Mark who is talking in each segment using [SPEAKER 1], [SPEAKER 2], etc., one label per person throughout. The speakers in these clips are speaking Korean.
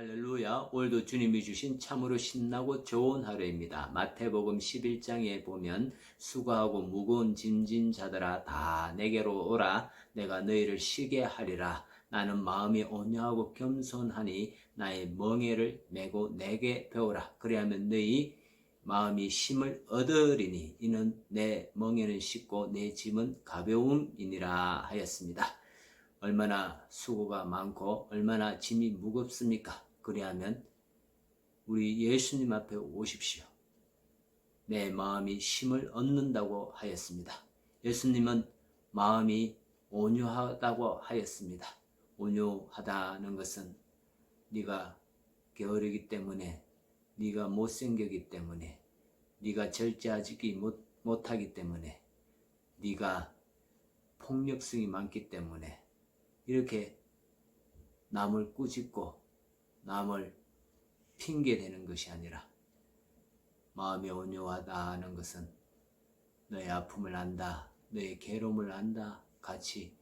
[SPEAKER 1] 할렐루야. 오늘도 주님이 주신 참으로 신나고 좋은 하루입니다. 마태복음 11장에 보면 수고하고 무거운 짐진 자들아 다 내게로 오라. 내가 너희를 쉬게 하리라. 나는 마음이 온유하고 겸손하니 나의 멍에를 메고 내게 배우라. 그리하면 너희 마음이 힘을 얻으리니 이는 내 멍에는 쉽고 내 짐은 가벼움이니라 하였습니다. 얼마나 수고가 많고 얼마나 짐이 무겁습니까? 그리하면 우리 예수님 앞에 오십시오. 내 마음이 힘을 얻는다고 하였습니다. 예수님은 마음이 온유하다고 하였습니다. 온유하다는 것은 네가 게으르기 때문에 네가 못생겼기 때문에 네가 절제하지 못, 못하기 때문에 네가 폭력성이 많기 때문에 이렇게 남을 꾸짖고 남을 핑계대는 것이 아니라 마음이 온유하다는 것은 너의 아픔을 안다, 너의 괴로움을 안다, 같이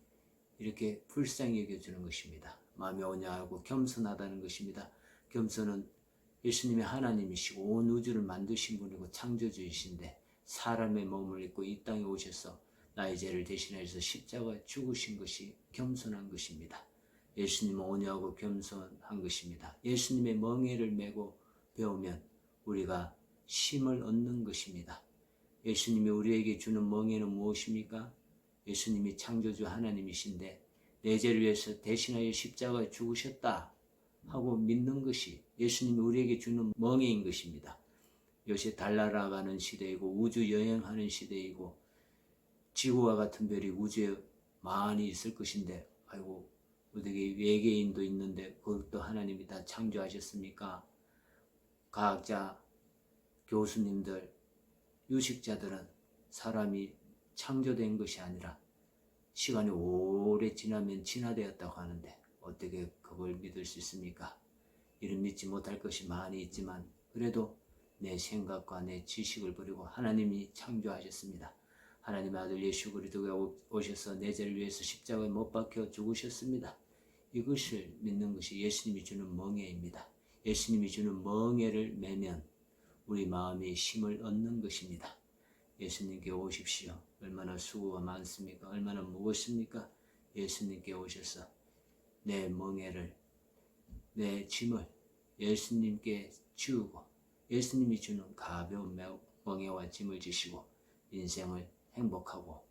[SPEAKER 1] 이렇게 불쌍히 여겨주는 것입니다. 마음이 온유하고 겸손하다는 것입니다. 겸손은 예수님의 하나님이시고 온 우주를 만드신 분이고 창조주이신데 사람의 몸을 입고 이 땅에 오셔서 나의 죄를 대신하여서 십자가에 죽으신 것이 겸손한 것입니다. 예수님은 온유하고 겸손한 것입니다. 예수님의 멍에를 메고 배우면 우리가 힘을 얻는 것입니다. 예수님이 우리에게 주는 멍에는 무엇입니까? 예수님이 창조주 하나님이신데 내 죄를 위해서 대신하여 십자가에 죽으셨다 하고 믿는 것이 예수님이 우리에게 주는 멍에인 것입니다. 요새 달나라가는 시대이고 우주 여행하는 시대이고 지구와 같은 별이 우주에 많이 있을 것인데 아이고 어떻게 외계인도 있는데 그것도 하나님이 다 창조하셨습니까? 과학자, 교수님들, 유식자들은 사람이 창조된 것이 아니라 시간이 오래 지나면 진화되었다고 하는데 어떻게 그걸 믿을 수 있습니까? 이런 믿지 못할 것이 많이 있지만 그래도 내 생각과 내 지식을 버리고 하나님이 창조하셨습니다. 하나님의 아들 예수 그리스도가 오셔서 내 죄를 위해서 십자가에 못 박혀 죽으셨습니다. 이것을 믿는 것이 예수님이 주는 멍에입니다. 예수님이 주는 멍에를 매면 우리 마음이 힘을 얻는 것입니다. 예수님께 오십시오. 얼마나 수고가 많습니까? 얼마나 무겁습니까? 예수님께 오셔서 내 멍에를 내 짐을 예수님께 지우고 예수님이 주는 가벼운 멍에와 짐을 지시고 인생을 행복하고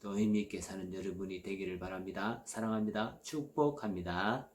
[SPEAKER 1] 또 의미 있게 사는 여러분이 되기를 바랍니다. 사랑합니다. 축복합니다.